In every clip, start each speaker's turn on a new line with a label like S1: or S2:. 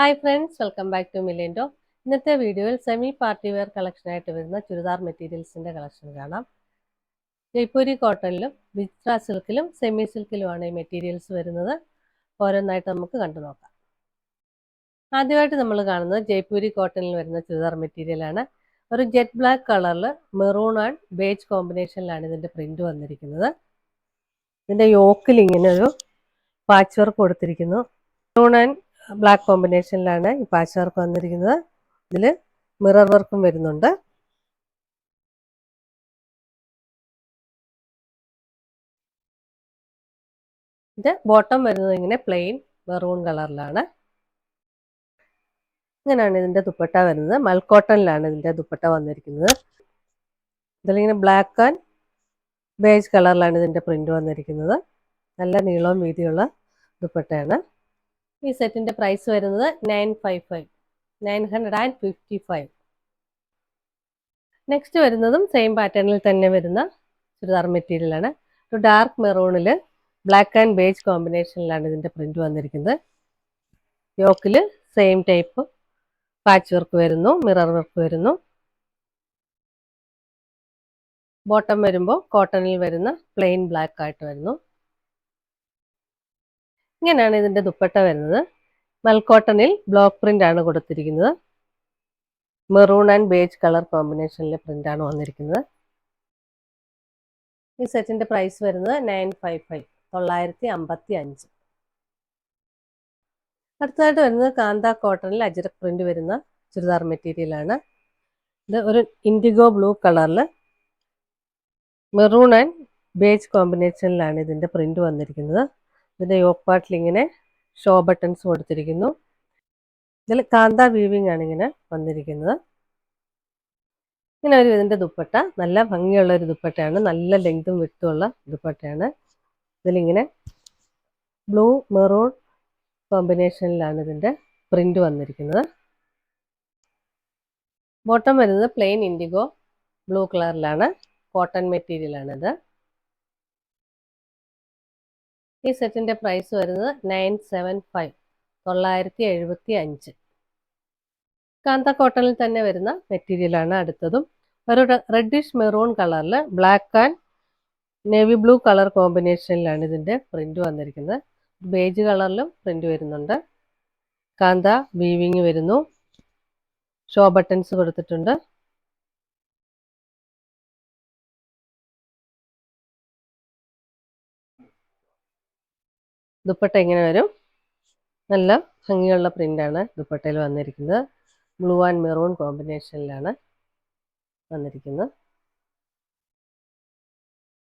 S1: Hi friends welcome back to മില്ലിൻഡോ ഇന്നത്തെ വീഡിയോയിൽ semi party wear കളക്ഷനായിട്ട് വരുന്ന ചുരിദാർ മെറ്റീരിയൽസിന്റെ കളക്ഷൻ കാണാം. ജയ്പൂരി കോട്ടണിലും വിത്ര സിൽക്കിലും സെമി സിൽക്കിലുമാണ് ഈ മെറ്റീരിയൽസ് വരുന്നത്. ഓരോന്നായിട്ട് നമുക്ക് കണ്ടു നോക്കാം. ആദ്യമായിട്ട് നമ്മൾ കാണുന്നത് ജയ്പൂരി കോട്ടണിൽ വരുന്ന ചുരിദാർ മെറ്റീരിയലാണ് ഒരു ജെറ്റ് ബ്ലാക്ക് കളറിൽ മെറൂൺ ആൻഡ് ബേജ് കോമ്പിനേഷനിലാണ് ഇതിന്റെ പ്രിന്റ് വന്നിരിക്കുന്നത്. ഇതിന്റെ യോക്കിൽ ഇങ്ങനെ ഒരു പാച്ച് വർക്ക് കൊടുത്തിരിക്കുന്നു. മെറൂൺ ആൻഡ് ബ്ലാക്ക് കോമ്പിനേഷനിലാണ് ഈ പാച്ച് വർക്ക് വന്നിരിക്കുന്നത് ഇതിൽ മിറർ വർക്കും വരുന്നുണ്ട്. ഇത് ബോട്ടം വരുന്നത് ഇങ്ങനെ പ്ലെയിൻ മെറൂൺ കളറിലാണ് ഇങ്ങനെയാണ് ഇതിന്റെ ദുപ്പട്ട വരുന്നത്. മൽക്കോട്ടണിലാണ് ഇതിന്റെ ദുപ്പട്ട വന്നിരിക്കുന്നത്. ഇതിലിങ്ങനെ ബ്ലാക്ക് ആൻഡ് ബേജ് കളറിലാണ് ഇതിന്റെ പ്രിന്റ് വന്നിരിക്കുന്നത്. നല്ല നീളവും വീതിയുള്ള ദുപ്പട്ടയാണ്. ഈ സെറ്റിന്റെ പ്രൈസ് വരുന്നത് nine five five nine hundred and fifty five next വരുന്നതും സെയിം പാറ്റേണിൽ തന്നെ വരുന്ന ചുരിദാർ മെറ്റീരിയലാണ് ഒരു ഡാർക്ക് മെറൂണിൽ ബ്ലാക്ക് ആൻഡ് ബേജ് കോമ്പിനേഷനിലാണ് ഇതിന്റെ പ്രിന്റ് വന്നിരിക്കുന്നത്. യോക്കിൽ സെയിം ടൈപ്പ് പാച്ച് വർക്ക് വരുന്നു മിറർ വർക്ക് വരുന്നു. ബോട്ടം വരുമ്പോൾ കോട്ടണിൽ വരുന്ന പ്ലെയിൻ ബ്ലാക്ക് ആയിട്ട് വരുന്നു. ഇങ്ങനെയാണ് ഇതിന്റെ ദുപ്പട്ട വരുന്നത്. മൽക്കോട്ടണിൽ ബ്ലോക്ക് പ്രിന്റ് ആണ് കൊടുത്തിരിക്കുന്നത്. മെറൂൺ ആൻഡ് ബേജ് കളർ കോമ്പിനേഷനിലെ പ്രിന്റാണ് വന്നിരിക്കുന്നത്. ഈ സെറ്റിന്റെ പ്രൈസ് വരുന്നത് നയൻ ഫൈവ് ഫൈവ് തൊള്ളായിരത്തി അമ്പത്തി അഞ്ച് അടുത്തതായിട്ട് വരുന്നത് കാന്ത കോട്ടണിൽ അജരക് പ്രിന്റ് വരുന്ന ചുരിദാർ മെറ്റീരിയലാണ് ഇത് ഒരു ഇൻഡിഗോ ബ്ലൂ കളറിൽ മെറൂൺ ആൻഡ് ബേജ് കോമ്പിനേഷനിലാണ് ഇതിന്റെ പ്രിന്റ് വന്നിരിക്കുന്നത്. ഇതിന്റെ യോക്ക് പാർട്ടിൽ ഇങ്ങനെ ഷോ ബട്ടൺസ് കൊടുത്തിരിക്കുന്നു. ഇതിൽ കാന്ത വീവിംഗ് ആണ് ഇങ്ങനെ വന്നിരിക്കുന്നത്. ഇങ്ങനെ ഒരു ഇതിന്റെ ദുപ്പട്ട നല്ല ഭംഗിയുള്ള ഒരു ദുപ്പട്ടയാണ് നല്ല ലെങ്തും വിട്ടുമുള്ള ദുപ്പട്ടയാണ്. ഇതിലിങ്ങനെ ബ്ലൂ മെറൂൺ കോമ്പിനേഷനിലാണ് ഇതിന്റെ പ്രിന്റ് വന്നിരിക്കുന്നത്. ബോട്ടം വരുന്നത് പ്ലെയിൻ ഇൻഡിഗോ ബ്ലൂ കളറിലാണ് കോട്ടൺ മെറ്റീരിയലാണിത് ഈ സെറ്റിന്റെ പ്രൈസ് വരുന്നത് നയൻ സെവൻ ഫൈവ് തൊള്ളായിരത്തി എഴുപത്തി അഞ്ച് കാന്ത കോട്ടണിൽ തന്നെ വരുന്ന മെറ്റീരിയലാണ് അടുത്തതും. ഒരു റെഡിഷ് മെറൂൺ കളറിൽ black and navy blue colour കോമ്പിനേഷനിലാണ് ഇതിന്റെ പ്രിന്റ് വന്നിരിക്കുന്നത്. ബേജ് കളറിലും പ്രിന്റ് വരുന്നുണ്ട്. കാന്ത വീവിങ് വരുന്നു. ഷോ ബട്ടൺസ് കൊടുത്തിട്ടുണ്ട്. ദുപ്പട്ട ഇങ്ങനെ വരും. നല്ല ഭംഗിയുള്ള പ്രിന്റാണ് ദുപ്പട്ടയിൽ വന്നിരിക്കുന്നത്. ബ്ലൂ ആൻഡ് മെറൂൺ കോമ്പിനേഷനിലാണ് വന്നിരിക്കുന്നത്.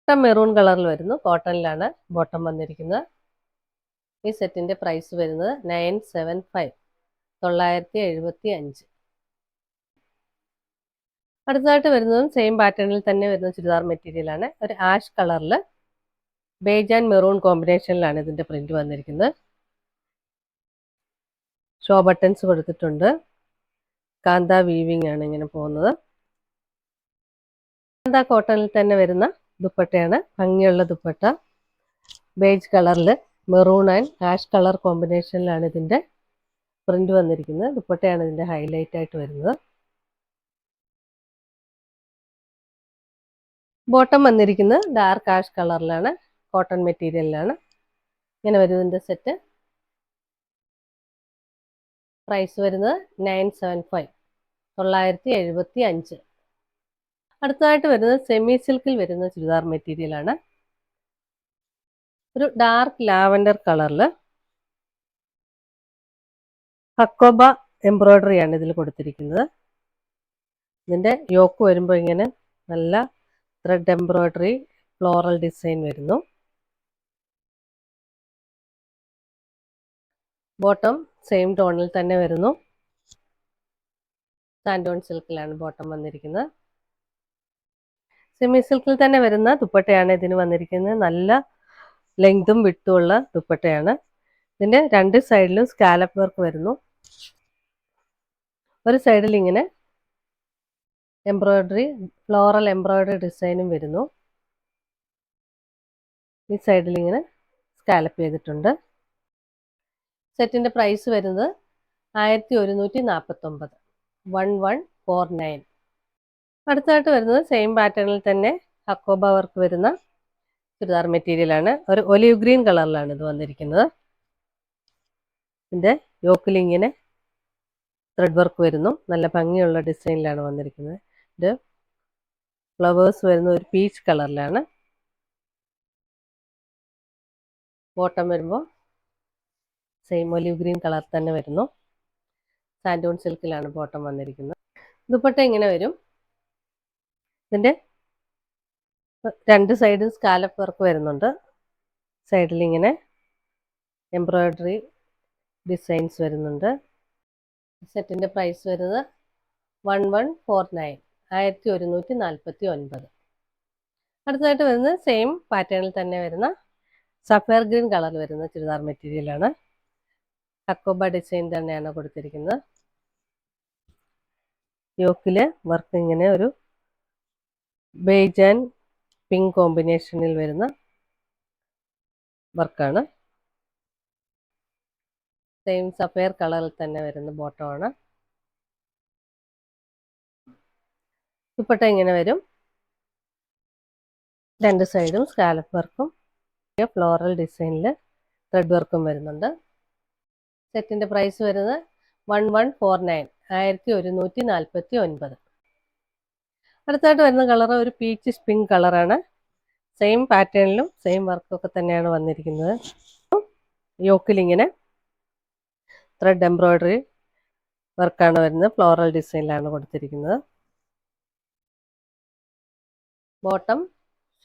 S1: മെറൂൺ കളറിൽ വരുന്നു. കോട്ടണിലാണ് ബോട്ടം വന്നിരിക്കുന്നത്. ഈ സെറ്റിന്റെ പ്രൈസ് വരുന്നത് നയൻ സെവൻ ഫൈവ് തൊള്ളായിരത്തി എഴുപത്തി അഞ്ച് അടുത്തതായിട്ട് വരുന്നതും സെയിം പാറ്റേണിൽ തന്നെ വരുന്ന ചുരിദാർ മെറ്റീരിയലാണ് ഒരു ആഷ് കളറിൽ ബേജ് ആൻഡ് മെറൂൺ കോമ്പിനേഷനിലാണ് ഇതിന്റെ പ്രിന്റ് വന്നിരിക്കുന്നത്. ഷോ ബട്ടൺസ് കൊടുത്തിട്ടുണ്ട്. കാന്ത വീവിംഗ് ആണ് ഇങ്ങനെ പോകുന്നത്. കാന്ത കോട്ടണിൽ തന്നെ വരുന്ന ദുപ്പട്ടയാണ്. ഭംഗിയുള്ള ദുപ്പട്ട. ബേജ് കളറിൽ മെറൂൺ ആൻഡ് ആഷ് കളർ കോമ്പിനേഷനിലാണ് ഇതിന്റെ പ്രിന്റ് വന്നിരിക്കുന്നത്. ദുപ്പട്ടയാണ് ഇതിന്റെ ഹൈലൈറ്റ് ആയിട്ട് വരുന്നത്. ബോട്ടം വന്നിരിക്കുന്നത് ഡാർക്ക് ആഷ് കളറിലാണ് കോട്ടൺ മെറ്റീരിയലിലാണ് ഇങ്ങനെ വരുന്നതിന്റെ സെറ്റ് പ്രൈസ് വരുന്നത് നയൻ സെവൻ ഫൈവ് തൊള്ളായിരത്തി എഴുപത്തി അഞ്ച് അടുത്തതായിട്ട് വരുന്നത് സെമി സിൽക്കിൽ വരുന്ന ചുരിദാർ മെറ്റീരിയലാണ് ഒരു ഡാർക്ക് ലാവൻഡർ കളറിൽ ഹക്കോബ എംബ്രോയ്ഡറി ആണ് ഇതിൽ കൊടുത്തിരിക്കുന്നത്. ഇതിന്റെ യോക്ക് വരുമ്പോൾ ഇങ്ങനെ നല്ല ത്രെഡ് എംബ്രോയ്ഡറി ഫ്ലോറൽ ഡിസൈൻ വരുന്നു. ബോട്ടം സെയിം ടോണിൽ തന്നെ വരുന്നു. സാൻഡോൺ സിൽക്കിലാണ് ബോട്ടം വന്നിരിക്കുന്നത്. സെമി സിൽക്കിൽ തന്നെ വരുന്ന ദുപ്പട്ടയാണ് ഇതിന് വന്നിരിക്കുന്നത്. നല്ല ലെങ്തും വിട്ടുമുള്ള ദുപ്പട്ടയാണ്. ഇതിന്റെ രണ്ട് സൈഡിലും സ്കാലപ്പ് വർക്ക് വരുന്നു. ഒരു സൈഡിൽ ഇങ്ങനെ എംബ്രോയ്ഡറി ഫ്ലോറൽ എംബ്രോയ്ഡറി ഡിസൈനും വരുന്നു. ഈ സൈഡിൽ ഇങ്ങനെ സ്കാലപ്പ് ചെയ്തിട്ടുണ്ട്. സെറ്റിന്റെ പ്രൈസ് വരുന്നത് ആയിരത്തി ഒരുന്നൂറ്റി നാൽപ്പത്തൊമ്പത് വൺ വൺ ഫോർ നയൻ അടുത്തായിട്ട് വരുന്നത് സെയിം പാറ്റേണിൽ തന്നെ ഹക്കോബ വർക്ക് വരുന്ന ചുരിദാർ മെറ്റീരിയലാണ് ഒരു ഒലിവ് ഗ്രീൻ കളറിലാണ് ഇത് വന്നിരിക്കുന്നത്. ഇതിന്റെ യോക്കിലിങ്ങിന് ത്രെഡ് വർക്ക് വരുന്നു. നല്ല ഭംഗിയുള്ള ഡിസൈനിലാണ് വന്നിരിക്കുന്നത്. ഇത് ഫ്ലവേഴ്സ് വരുന്ന ഒരു പീച്ച് കളറിലാണ് ബോട്ടം വരുമ്പോൾ സെയിം ഒലിവ് ഗ്രീൻ കളർ തന്നെ വരുന്നു. സാൻഡോൺ സിൽക്കിലാണ് ബോട്ടം വന്നിരിക്കുന്നത്. ദുപ്പട്ട ഇങ്ങനെ വരും. ഇതിന്റെ രണ്ട് സൈഡും സ്കാലപ്പ് വർക്ക് വരുന്നുണ്ട്. സൈഡിൽ ഇങ്ങനെ എംബ്രോയ്ഡറി ഡിസൈൻസ് വരുന്നുണ്ട്. സെറ്റിന്റെ പ്രൈസ് വരുന്നത് വൺ വൺ ഫോർ നയൻ ആയിരത്തി ഒരുന്നൂറ്റി നാൽപ്പത്തി ഒൻപത് അടുത്തതായിട്ട് വരുന്നത് സെയിം പാറ്റേണിൽ തന്നെ വരുന്ന സഫയർ ഗ്രീൻ കളർ വരുന്ന ചുരിദാർ മെറ്റീരിയലാണ് ഹക്കോബ ഡിസൈൻ തന്നെയാണ് കൊടുത്തിരിക്കുന്നത്. യോക്കിൽ വർക്ക് ഇങ്ങനെ ഒരു ബേജ് ആൻഡ് പിങ്ക് കോമ്പിനേഷനിൽ വരുന്ന വർക്കാണ് സെയിം സഫയർ കളറിൽ തന്നെ വരുന്ന ബോട്ടമാണ് ദുപ്പട്ട ഇങ്ങനെ വരും. രണ്ട് സൈഡും സ്കാലപ്പ് വർക്കും ഫ്ലോറൽ ഡിസൈനിൽ ത്രെഡ് വർക്കും വരുന്നുണ്ട്. സെറ്റിന്റെ പ്രൈസ് വരുന്നത് വൺ വൺ ഫോർ നയൻ ആയിരത്തി ഒരുന്നൂറ്റി നാൽപ്പത്തി ഒൻപത്. അടുത്തായിട്ട് വരുന്ന കളർ ഒരു പീച്ച് പിങ്ക് കളറാണ്. സെയിം പാറ്റേണിലും സെയിം വർക്കൊക്കെ തന്നെയാണ് വന്നിരിക്കുന്നത്. യോക്കിലിങ്ങനെ ത്രെഡ് എംബ്രോയ്ഡറി വർക്കാണ് വരുന്നത്. ഫ്ലോറൽ ഡിസൈനിലാണ് കൊടുത്തിരിക്കുന്നത്. ബോട്ടം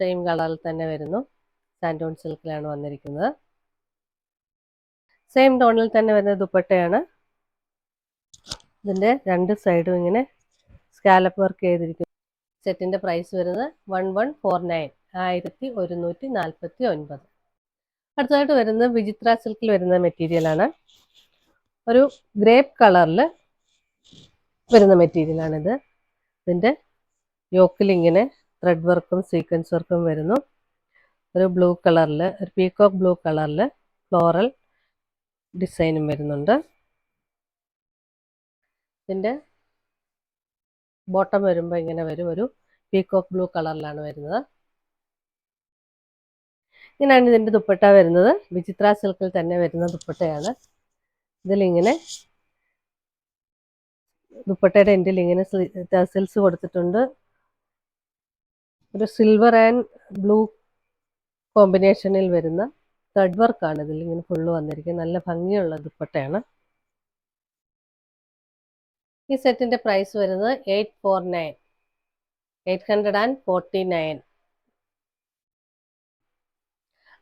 S1: സെയിം കളറിൽ തന്നെ വരുന്നു. സാൻഡോൺ സിൽക്കിലാണ് വന്നിരിക്കുന്നത്. സെയിം ടോണിൽ തന്നെ വരുന്ന ദുപ്പട്ടയാണ്. ഇതിന്റെ രണ്ട് സൈഡും ഇങ്ങനെ സ്കാലപ്പ് വർക്ക് ചെയ്തിരിക്കുന്നു. സെറ്റിന്റെ പ്രൈസ് വരുന്നത് വൺ വൺ ഫോർ നയൻ ആയിരത്തി ഒരുന്നൂറ്റി നാൽപ്പത്തി ഒൻപത് അടുത്തതായിട്ട് വരുന്നത് വിചിത്ര സിൽക്കിൽ വരുന്ന മെറ്റീരിയലാണ് ഒരു ഗ്രേപ്പ് കളറിൽ വരുന്ന മെറ്റീരിയലാണിത് ഇതിന്റെ യോക്കിലിങ്ങനെ ത്രെഡ് വർക്കും സീക്വൻസ് വർക്കും വരുന്നു. ഒരു ബ്ലൂ കളറിൽ ഒരു പീകോക്ക് ബ്ലൂ കളറിൽ ഫ്ലോറൽ ഡിസൈനും വരുന്നുണ്ട്. ഇതിന്റെ ബോട്ടം വരുമ്പോൾ ഇങ്ങനെ വരും. ഒരു പീക്കോക്ക് ബ്ലൂ കളറിലാണ് വരുന്നത്. ഇങ്ങനെയാണ് ഇതിന്റെ ദുപ്പട്ട വരുന്നത്. വിചിത്ര സിൽക്കിൽ തന്നെ വരുന്ന ദുപ്പട്ടയാണ്. ഇതിലിങ്ങനെ ദുപ്പട്ടയുടെ എൻഡിൽ ഇങ്ങനെ ടസിൽസ് കൊടുത്തിട്ടുണ്ട്. ഒരു സിൽവർ ആൻഡ് ബ്ലൂ കോമ്പിനേഷനിൽ വരുന്ന ത്രെഡ് വർക്കാണ് ഇതിൽ ഇങ്ങനെ ഫുള്ള് വന്നിരിക്കുന്നത്. നല്ല ഭംഗിയുള്ള ദുപ്പട്ടയാണ്. ഈ സെറ്റിന്റെ പ്രൈസ് വരുന്നത് eight four nine eight hundred and forty nine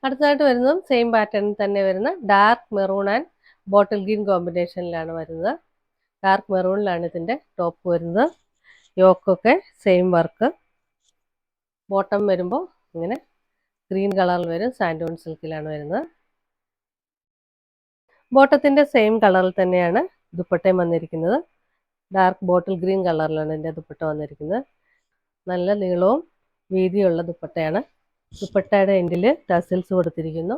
S1: അടുത്തതായിട്ട് വരുന്നതും സെയിം പാറ്റേൺ തന്നെ വരുന്ന dark maroon and bottle green കോമ്പിനേഷനിലാണ് വരുന്നത്. ഡാർക്ക് മെറൂണിലാണ് ഇതിന്റെ ടോപ്പ് വരുന്നത്. യോക്കൊക്കെ സെയിം വർക്ക് ബോട്ടം വരുമ്പോൾ ഇങ്ങനെ ഗ്രീൻ കളറിൽ വരും സാൻഡോൺ സിൽക്കിലാണ് വരുന്നത്. ബോട്ടത്തിന്റെ സെയിം കളറിൽ തന്നെയാണ് ദുപ്പട്ടയും വന്നിരിക്കുന്നത്. ഡാർക്ക് ബോട്ടിൽ ഗ്രീൻ കളറിലാണ് എന്റെ ദുപ്പട്ട വന്നിരിക്കുന്നത്. നല്ല നീളവും വീതിയുള്ള ദുപ്പട്ടയാണ്. ദുപ്പട്ടയുടെ എൻഡിൽ ടസിൽസ് കൊടുത്തിരിക്കുന്നു.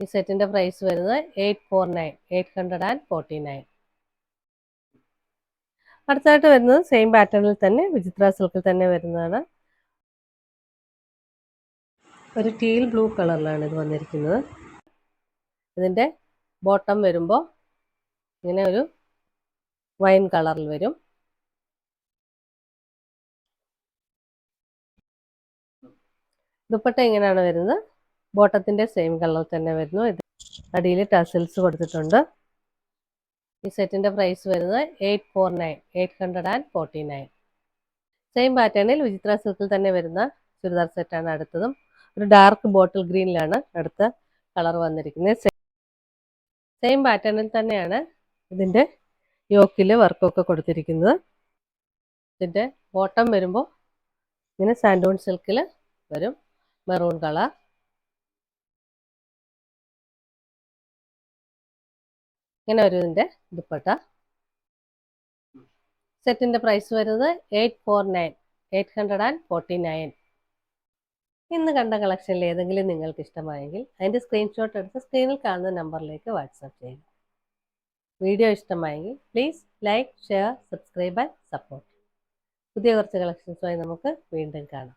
S1: ഈ സെറ്റിന്റെ പ്രൈസ് വരുന്നത് eight four nine eight hundred and forty nine. അടുത്തായിട്ട് വരുന്നത് സെയിം പാറ്റേണിൽ തന്നെ വിചിത്ര സിൽക്കിൽ തന്നെ വരുന്നതാണ്. ഒരു ടീൽ ബ്ലൂ കളറിലാണ് ഇത് വന്നിരിക്കുന്നത്. ഇതിന്റെ ബോട്ടം വരുമ്പോൾ ഇങ്ങനെ ഒരു വൈൻ കളറിൽ വരും. ദുപ്പട്ട എങ്ങനെയാണ് വരുന്നത്. ബോട്ടത്തിന്റെ സെയിം കളർ തന്നെ വരുന്നു. ഇത് അടിയിൽ ടസിൽസ് കൊടുത്തിട്ടുണ്ട്. ഈ സെറ്റിന്റെ പ്രൈസ് വരുന്നത് eight four nine eight hundred and forty nine same പാറ്റേണിൽ വിചിത്ര സിൽക്കിൽ തന്നെ വരുന്ന ചുരിദാർ സെറ്റാണ് അടുത്തതും. ഒരു ഡാർക്ക് ബോട്ടിൽ ഗ്രീനിലാണ് അടുത്ത കളർ വന്നിരിക്കുന്നത്. സെയിം പാറ്റേണിൽ തന്നെയാണ് ഇതിന്റെ യോക്കിൽ വർക്കൊക്കെ കൊടുത്തിരിക്കുന്നത്. ഇതിന്റെ ബോട്ടം വരുമ്പോൾ ഇങ്ങനെ സാൻഡോൺ സിൽക്കിൽ വരും. മെറൂൺ കളർ ഇങ്ങനെ വരും ഇതിന്റെ ദുപ്പട്ട. സെറ്റിന്റെ പ്രൈസ് വരുന്നത് eight four nine eight hundred and forty nine ഇന്ന് കണ്ട കളക്ഷനിൽ ഏതെങ്കിലും നിങ്ങൾക്ക് ഇഷ്ടമായെങ്കിൽ അതിന്റെ സ്ക്രീൻഷോട്ട് എടുത്ത് സ്ക്രീനിൽ കാണുന്ന നമ്പറിലേക്ക് വാട്സാപ്പ് ചെയ്യുക. വീഡിയോ ഇഷ്ടമായെങ്കിൽ please like share subscribe and support പുതിയ കുറച്ച് കളക്ഷൻസുമായി നമുക്ക് വീണ്ടും കാണാം.